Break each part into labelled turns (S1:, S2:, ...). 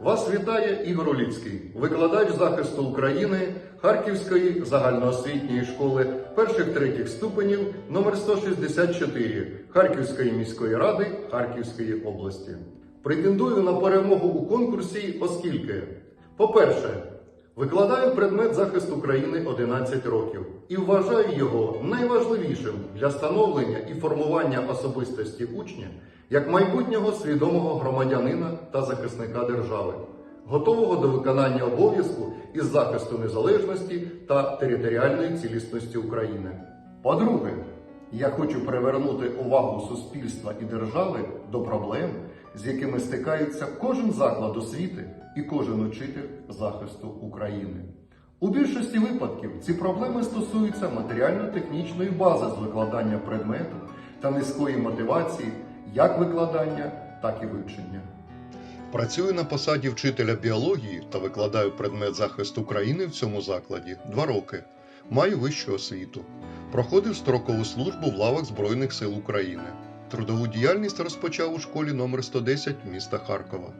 S1: Вас вітає Ігор Оліцький, викладач захисту України Харківської загальноосвітньої школи перших третіх ступенів номер 164 Харківської міської ради Харківської області. Претендую на перемогу у конкурсі, оскільки, по-перше, викладаю предмет захист України 11 років і вважаю його найважливішим для становлення і формування особистості учня як майбутнього свідомого громадянина та захисника держави, готового до виконання обов'язку із захисту незалежності та територіальної цілісності України. По-друге, я хочу привернути увагу суспільства і держави до проблем, з якими стикається кожен заклад освіти і кожен учитель захисту України. У більшості випадків ці проблеми стосуються матеріально-технічної бази з викладання предмету та низької мотивації як викладання, так і вивчення. Працюю на посаді вчителя біології та викладаю предмет захист України в цьому закладі два роки. Маю вищу освіту. Проходив строкову службу в лавах Збройних сил України. Трудову діяльність розпочав у школі номер 110 міста Харкова.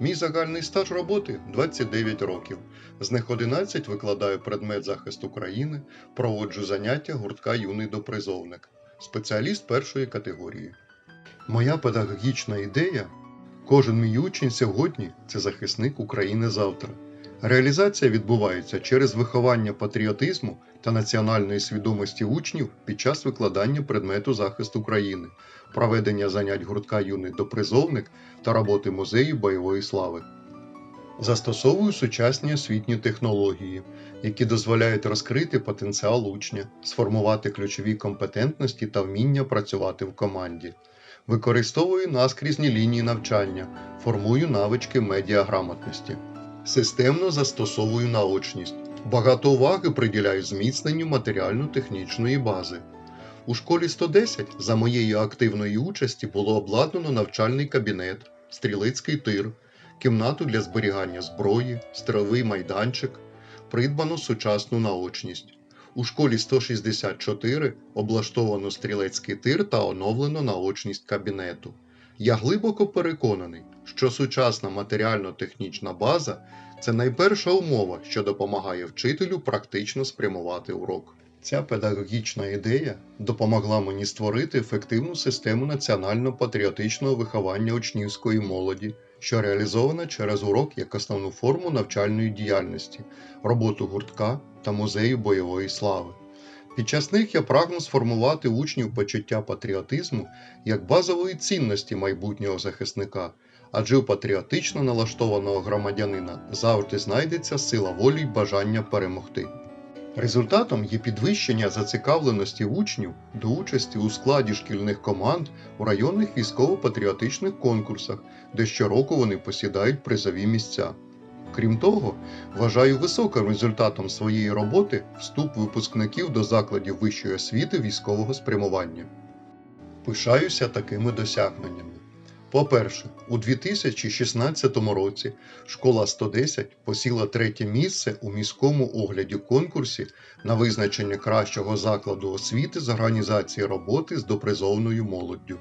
S1: Мій загальний стаж роботи 29 років. З них 11 викладаю предмет захист України, проводжу заняття гуртка юний допризовник, спеціаліст першої категорії. Моя педагогічна ідея кожен мій учень сьогодні це захисник України завтра. Реалізація відбувається через виховання патріотизму та національної свідомості учнів під час викладання предмету захист України, проведення занять гуртка юний допризовник та роботи музею бойової слави. Застосовую сучасні освітні технології, які дозволяють розкрити потенціал учня, сформувати ключові компетентності та вміння працювати в команді. Використовую наскрізні лінії навчання, формую навички медіаграмотності. Системно застосовую наочність. Багато уваги приділяю зміцненню матеріально-технічної бази. У школі 110 за моєї активної участі було обладнано навчальний кабінет, стрілецький тир, кімнату для зберігання зброї, стріловий майданчик, придбано сучасну наочність. У школі 164 облаштовано стрілецький тир та оновлено наочність кабінету. Я глибоко переконаний, що сучасна матеріально-технічна база це найперша умова, що допомагає вчителю практично спрямувати урок. Ця педагогічна ідея допомогла мені створити ефективну систему національно-патріотичного виховання учнівської молоді, що реалізована через урок як основну форму навчальної діяльності, роботу гуртка та музею бойової слави. Під час них я прагну сформувати учнів почуття патріотизму як базової цінності майбутнього захисника, адже у патріотично налаштованого громадянина завжди знайдеться сила волі й бажання перемогти. Результатом є підвищення зацікавленості учнів до участі у складі шкільних команд у районних військово-патріотичних конкурсах, де щороку вони посідають призові місця. Крім того, вважаю високим результатом своєї роботи вступ випускників до закладів вищої освіти військового спрямування. Пишаюся такими досягненнями. По-перше, у 2016 році школа 110 посіла третє місце у міському огляді конкурсі на визначення кращого закладу освіти з організації роботи з допризовною молоддю.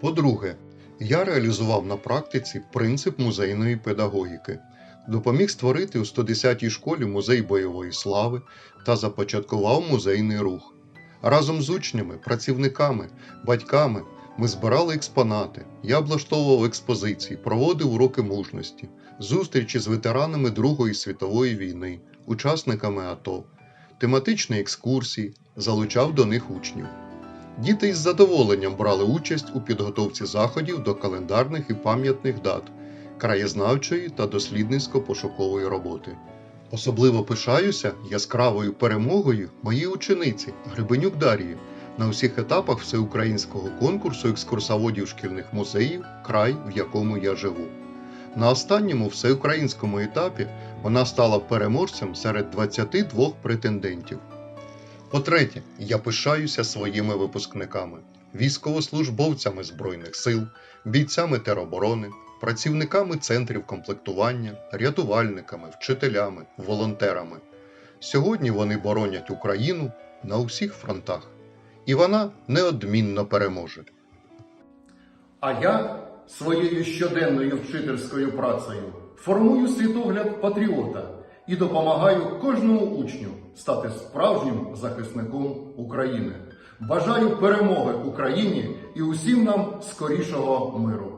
S1: По-друге, я реалізував на практиці принцип музейної педагогіки, допоміг створити у 110-й школі музей бойової слави та започаткував музейний рух. Разом з учнями, працівниками, батьками ми збирали експонати, я облаштовував експозиції, проводив уроки мужності, зустрічі з ветеранами Другої світової війни, учасниками АТО, тематичні екскурсії, залучав до них учнів. Діти із задоволенням брали участь у підготовці заходів до календарних і пам'ятних дат, краєзнавчої та дослідницько-пошукової роботи. Особливо пишаюся яскравою перемогою моїй учениці Гребенюк Дарії на усіх етапах всеукраїнського конкурсу екскурсоводів шкільних музеїв Край, в якому я живу. На останньому всеукраїнському етапі вона стала переможцем серед 22 претендентів. По-третє, я пишаюся своїми випускниками, військовослужбовцями Збройних сил, бійцями тероборони, працівниками центрів комплектування, рятувальниками, вчителями, волонтерами. Сьогодні вони боронять Україну на усіх фронтах, і вона неодмінно переможе. А я своєю щоденною вчительською працею формую світогляд патріота і допомагаю кожному учню стати справжнім захисником України. Бажаю перемоги Україні і усім нам скорішого миру.